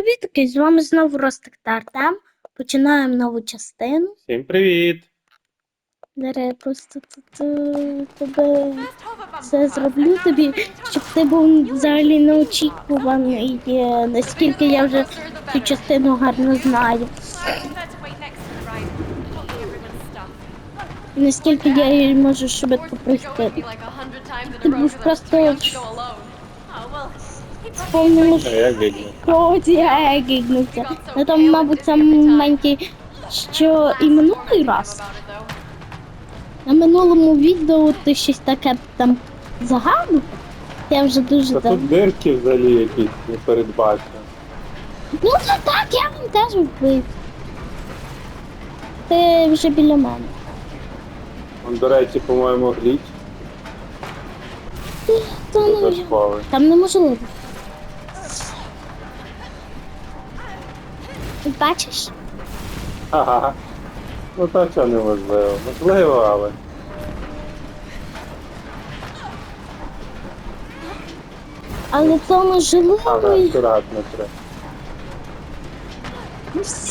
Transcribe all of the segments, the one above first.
Привітки, з вами знову Ростектар. Там починаємо нову частину. Всім привіт! Зараз я просто тут е, тебе все зроблю тобі, щоб ти був взагалі неочікуваний, е, наскільки я вже цю частину гарно знаю. І наскільки я її можу швидко пройти. Ти був просто в повному шоці, я гігнувся. Ну там, мабуть, сам що і минулий раз. На минулому відео ти щось таке там загадував. Я вже дуже Та тут дирки взагалі якісь не передбачені. Ну це так, я вам теж вбив. Ти вже біля мене. Он, до речі, по-моєму, гліч Та ну, Там неможливо. Бачиш? Ага. Ну то що неможливо. Можливо, але. Але це можливо. Ага, і- акуратно треба.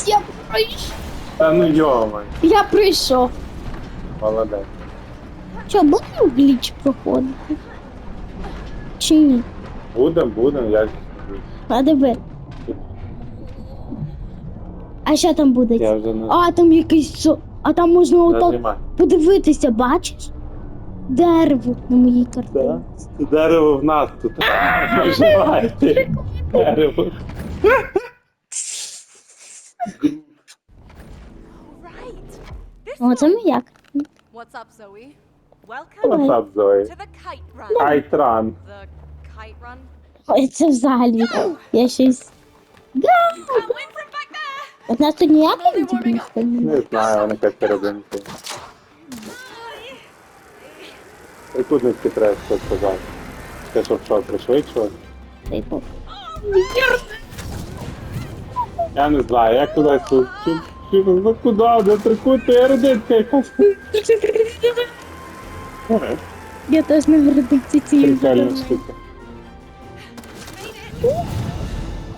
Я пройшов. Та ну йомай, Я прийшов. молодець. Що, будемо гліч проходити? Чи ні? Будем, будем, як. А диви. А що там буде? Я вже не А, там якийсь со. А там можна отак подивитися, бачиш? Дерево на моїй картині. Це дерево в нас тут. Нажимайте. Дерево. Right. This О, це маяк. What's up, Zoe? Welcome What's up, Зої? to the kite run. Айтран. The kite run. Ой, це взагалі. Я щось. Да! Can't win from У нас тут ніяких дібних немає. Не знаю, вона якась серединка. Яку нитки треба щось сказати? Те, щоб що, пришвидшилось? Типу. Я не знаю, як туди тут. Чи, чи, ну куди? Де трикути, ерудитка якась. Я теж не гордиться цією Прикольна штука.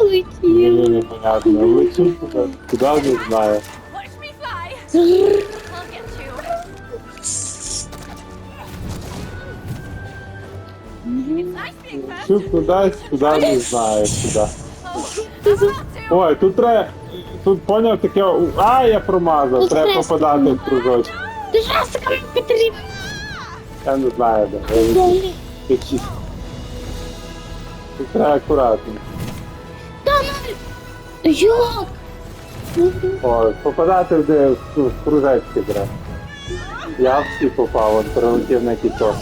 Летів. Мені непонятно. Лечу туди. Куди не знаю. Чу кудись, куди не знаю, куди. Two. Ой, тут треба. Тут поняв таке. А, я промазав. Треба попадати в кружочок. Ти ж потрібна. Я не знаю, де. Тут треба акуратно. Як? Ой, попадати в де в в кружечки треба. Я в всі попав, от прилетів на кіток.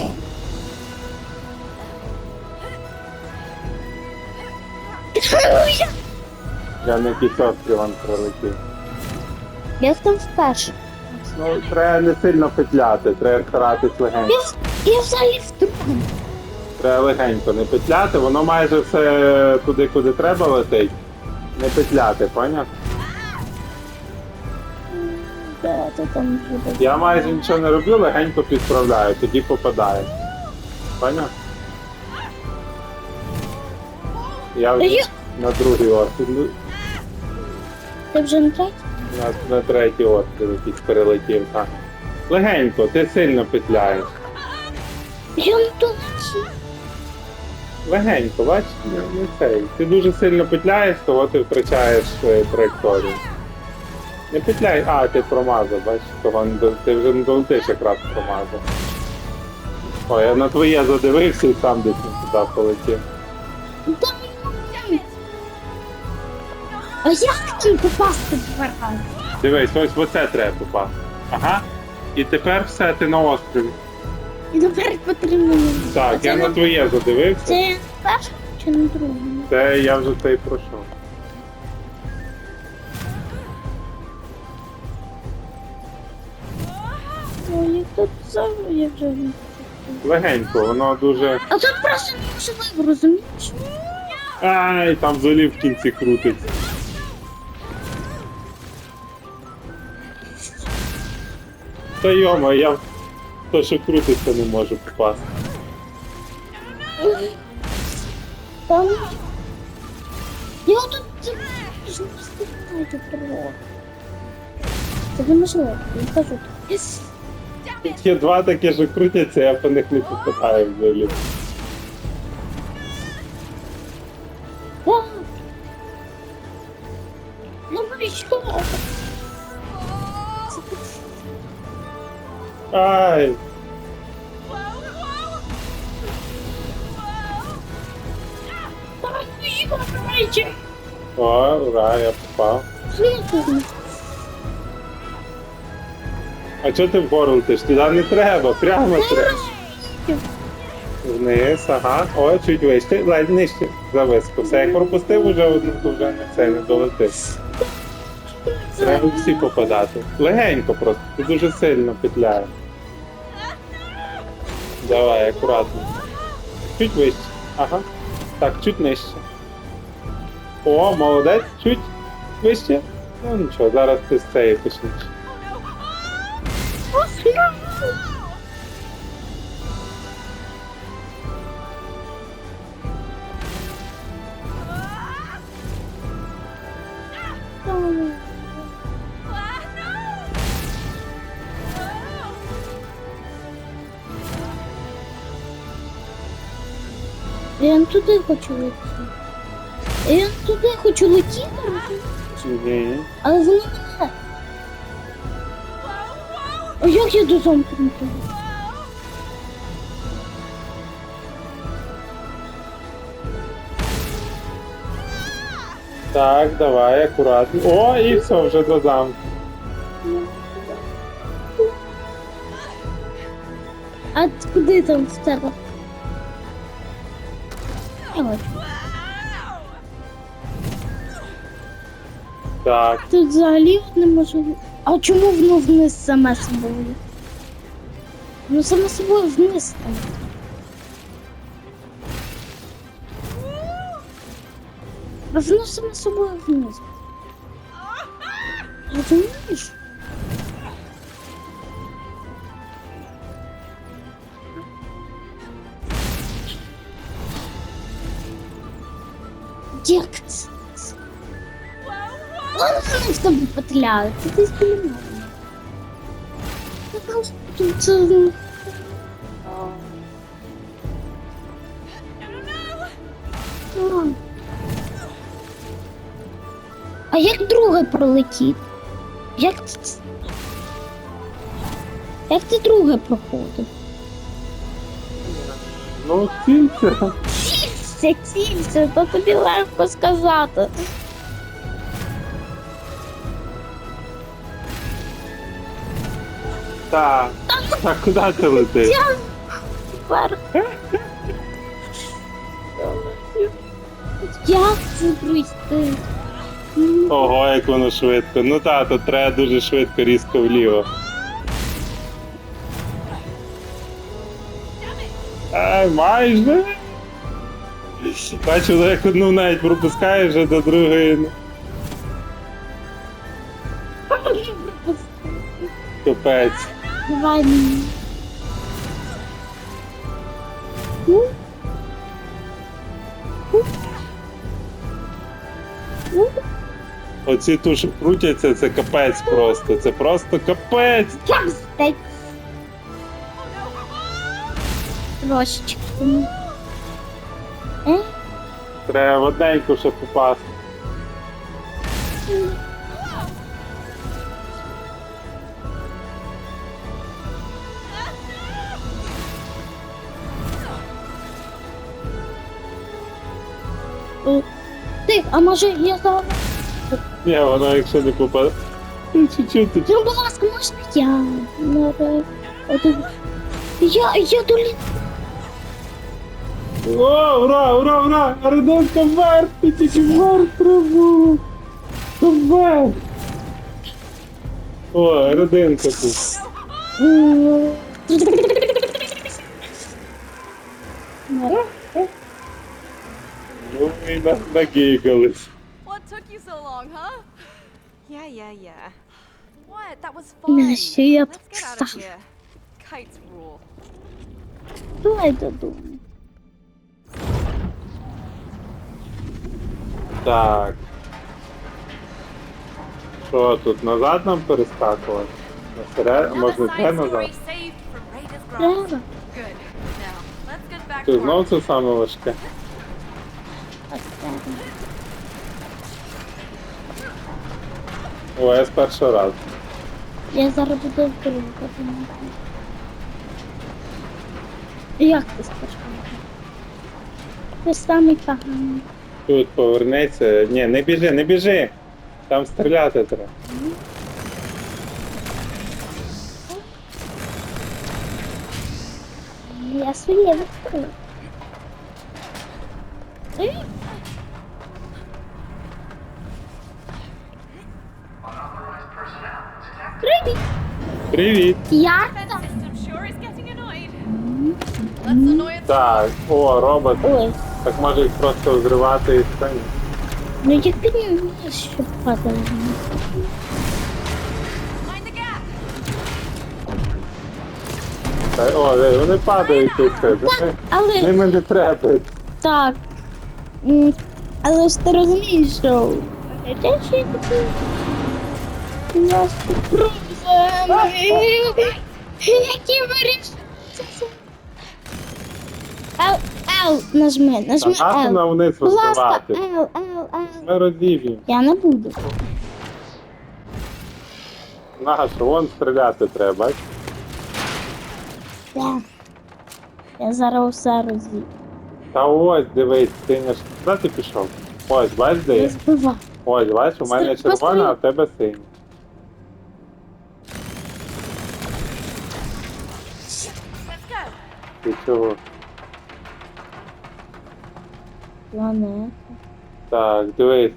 Я на кіток Іван прилетів. Я там вперше. Ну, треба не сильно петляти, треба старатись легенько. Я, я взагалі в другому. Треба легенько не петляти, воно майже все туди, куди треба летить. Не петляти, поняв? Де ти там буде? Я майже нічого не роблю, легенько підправляю, тоді попадає. Поняв? Я вже Я- на другий острів, ну, Ти вже не третій? на, на третій острів якийсь перелетів. Так. Легенько, ти сильно петляєш. Я не тут. Легенько, бачиш, не, не цей. Ти дуже сильно петляєш, того ти втрачаєш е, траєкторію. Не петляй, а, ти промазав, бачиш, того не до- ти вже не долетиш якраз промазав. Ой, я на твоє задивився і сам десь не туди полетів. А я хотів попасти в. Дивись, ось в оце треба попасти. Ага. І тепер все, ти на острові. І тепер потрібно. Так, А це я на твоє задивився. Це перше чи на другому? Це я вже цей пройшов. Ой, тут я вже. Легенько, воно дуже. А тут просто неможливо, розумієш? Ай, там взагалі в кінці крутиться. Та йома, я в то, що крутиться, не може попасти. Там. Я тут природу. Це неможливо, не кажу. Є два такі, що крутяться, я по них не попадаю взагалі. Ай! О, ура, я попав. А чого ти вгору? Туди не треба, прямо треба. Вниз, ага. О, чуть вище, ледь нижче. Зависку. Все, як пропустив уже одну, то вже не це не долетиш. Треба всі попадати. Легенько просто, ти дуже сильно петляє. Давай, аккуратно. Чуть вище. Ага. Так, чуть нижче. О, молодець, чуть вище. Ну нічого, зараз ти з цієї почнеш. Я не туди хочу летіти. Я не туди хочу летіти, Ні. але воно мене. А як я до замкнутого? Так, давай, акуратно. О, і все, вже до замку. А куди там в тебе? Так, Тут взагалі не можу. А чому воно вниз саме собою? Ну саме собою вниз там. А воно саме собою вниз. Розумієш? Як це? Вони в тебе петляють, це ти тут це... а. Як друге пролетів? Як це? Як ти друге проходив? ну цілься. Цілься, цілься, то тобі легко сказати. Так. Так, куди ти летиш? Я вверх. Як це пройти? Ого, як воно швидко. Ну так, то треба дуже швидко, різко вліво. А, майже. Бачу, як одну навіть пропускаєш, вже до другої. ну, Капець. Давай мені. Ну. Ну. Ну. Оці ту, крутяться, це капець просто. Це просто капець. Стать? Трошечки. Е? Треба в одненьку, щоб попасти. О. Ти, а може я зараз? Ні, воно якщо не попаде. Чуть-чуть. Ну, будь ласка, можна я? Може, Я, я долі... О, ура, ура, ура! Арнолька вверх! Ти тільки вверх треба! Вверх! О, родинка тут. Ну і на- нагигались. What took you so long, huh? Yeah, yeah, yeah. What? That was fun. Let's get out of here. Kites rule. Давай додому. Так. Що тут назад нам перескакувати? Another можна це назад? back Ти знов це саме важке? О, я з першого разу. Я зараз буду в другу. Як ти скажеш? Ти самий поганий. Тут повернеться. Ні, не біжи, не біжи. Там стріляти треба. Я своє відкрив. Ей! Привіт! Привіт! Defense там? sure is getting annoyed. Let's annoy it. Так, о, робот. Ой, Так може їх просто зривати і все. ну як ти не вмієш, gap. Та, О, диви, вони падають тут. це. Але Ними не треба. так. М, Але ж ти розумієш, що я ще такий. Нас проблеми. Які вирішуються. Ел, нажми, нажми Та нашу Ел. на вниз Будь ласка. Ел, Ел, Ел. Ми розіб'ємо. Я не буду. Нашу, вон стріляти треба, бач? Я, я зараз усе розіб'ю. Та ось, дивись, ти не ж. Куди ти пішов? Ось, бач, де Я я? Ось, бач, у мене Стр- червона, а в тебе синя. Ти чого? Планета. Так, дивись.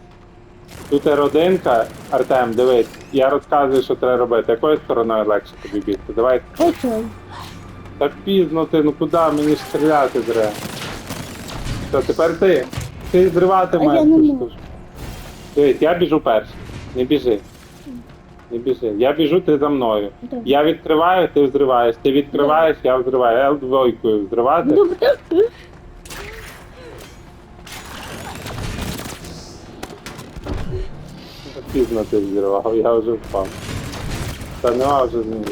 Тут родинка, Артем, дивись, я розказую, що треба робити. Якою стороною легше тобі бігти? Давай. Окей. Так пізно ти, ну куди мені ж стріляти треба? Що, тепер ти? Ти зривати А я не цю можу. Дивись, я біжу перший. Не біжи. Не біжи. Я біжу, ти за мною. Добре. Я відкриваю, ти взриваєш. Ти відкриваєш, я взриваю. Я двойкою взривати. Добре. Пізно ти взірвав, я вже впав. Та нема вже змін.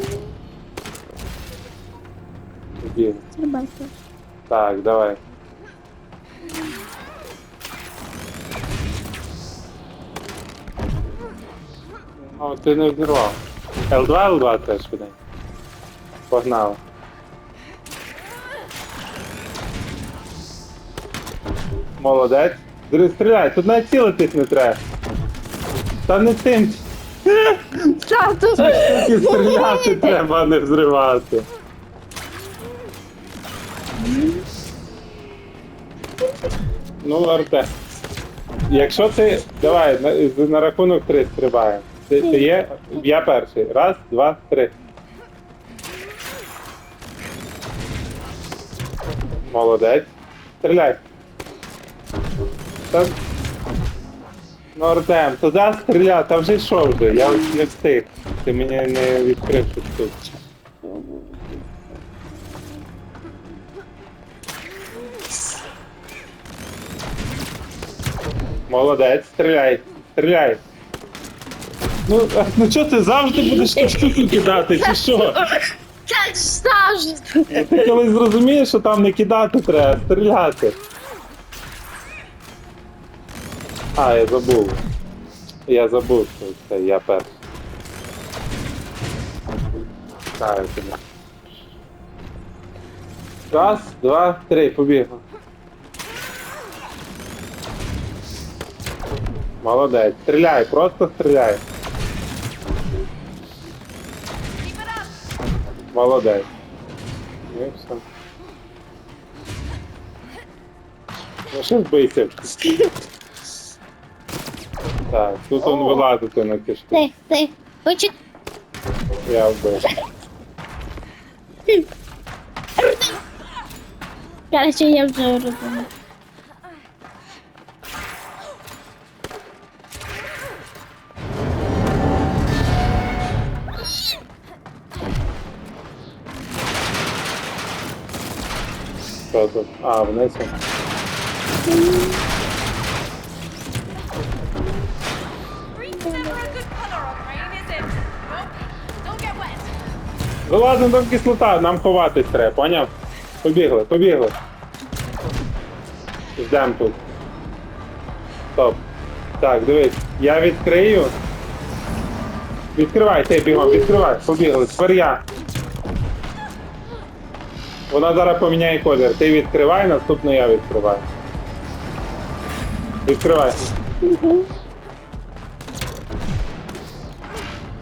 Біг. Стрибайте. Так, давай. О, ти не взірвав. L2, L2 теж швиденько. Погнали. Молодець. Диви, Стріляй, тут навіть цілитись не треба. Та не тим. Тату. Тільки стріляти треба, а не взривати. Ну, Арте. Якщо ти. Давай, на, на рахунок три стрибаємо. Ти, ти є? Я перший. Раз, два, три. Молодець. Стріляй. Та... Ну, Артем, туди стріляй, та вже йшов вже, я не встиг. Ти мені не відкрив цю штуку. Молодець, стріляй, стріляй. Ну, а, ну чого ти завжди будеш цю штуку кидати, чи що? Як стажу. Ти колись зрозумієш, що там не кидати треба, а стріляти. А, я забув. Я забув, що це я перший. Я тобі. Раз, два, три, побігли. Молодець. Стріляй, просто стріляй. Молодець. Ну і все. Ну що вбийся? Так, тут он вилазити на ті штуки. Ти, ти. Почекай. Я вбив. Короче, я вже розумію. Що тут? А, вниз. Вилазимо там кислота, нам ховатись треба, поняв? Побігли, побігли. Ждем тут. Стоп. Так, дивись, я відкрию. Відкривай, ти бігом, відкривай, побігли. Тепер я. Вона зараз поміняє колір. Ти відкривай, наступно я відкриваю. Відкривай.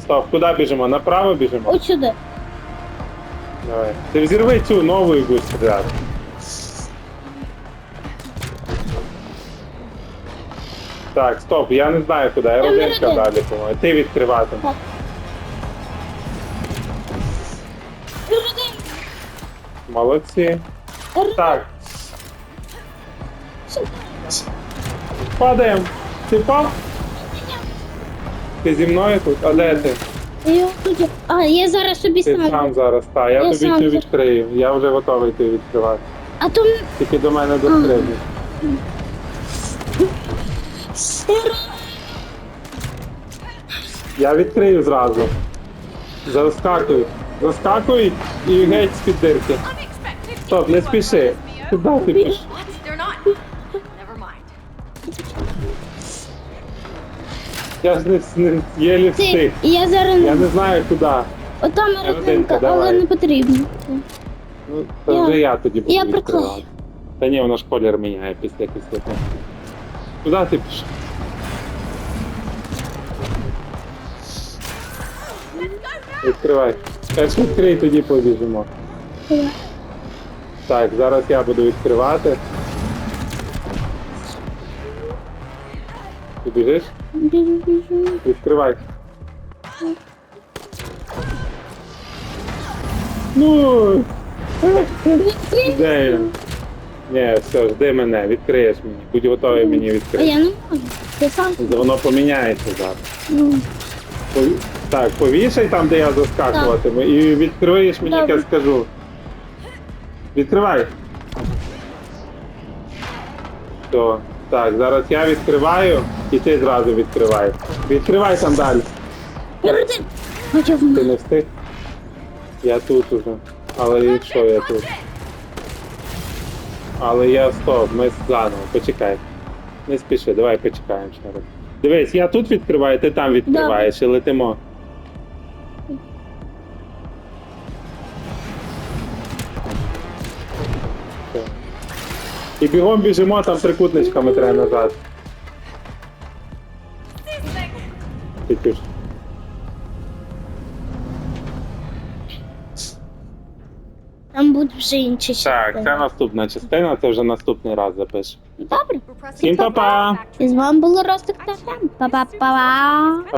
Стоп, куди біжимо? Направо біжимо? Ось сюди. Давай. Ти взірви цю нову і будеш стріляти. Так, стоп, я не знаю куди. Я родинка далі, по-моєму. Ти відкриватимеш. Так. Молодці. Так. Падаємо. Ти впав? Ти зі мною тут? А де ти? Я тут. А, я зараз собі Ти сам сам. зараз, так. Я Я тобі сам цю відкрию. Я вже готовий ти відкривати. А то м- Тільки до мене дострибни. Я відкрию зразу. Заскакуй. Заскакуй і геть з-під дирки. Стоп, не спіши. Куди ти пішов? Я ж не, не єлі ти. встиг. Я зараз. Я не знаю куди. Отам Родинка, але давай. не потрібно. Ну, то Я- вже я тоді буду я відкривати. приклею. Та ні, воно ж колір міняє після кислоти. Куди ти пішов? Відкривай. Перш відкрий, тоді побіжимо. Так, зараз я буду відкривати. Ти біжиш? Біжу, біжу. Відкривай. Ну. Де він? Ні, все, жди мене, відкриєш мені. Будь готовий мені А відкрити. я не можу. Ти сам. Воно поміняється зараз. Ну, Пові- Так, повішай там, де я заскакуватиму, і відкриєш мені, як я Добре. скажу. Відкривай. Все. Так, зараз я відкриваю, і ти зразу відкривай. Відкривай далі. родин. Ти не встиг? Я тут уже. Але і що я тут? Але я стоп, ми заново, почекай. Не спіши, давай почекаємо ще раз. Дивись, я тут відкриваю, ти там відкриваєш і летимо. І бігом біжимо, там трикутничками треба назад. Тетюш. Там будуть вже інші Так, частини. це наступна частина, це вже наступний раз запиш. Добре. Всім па-па! І з вами було Ростик ТФМ. Па-па-па.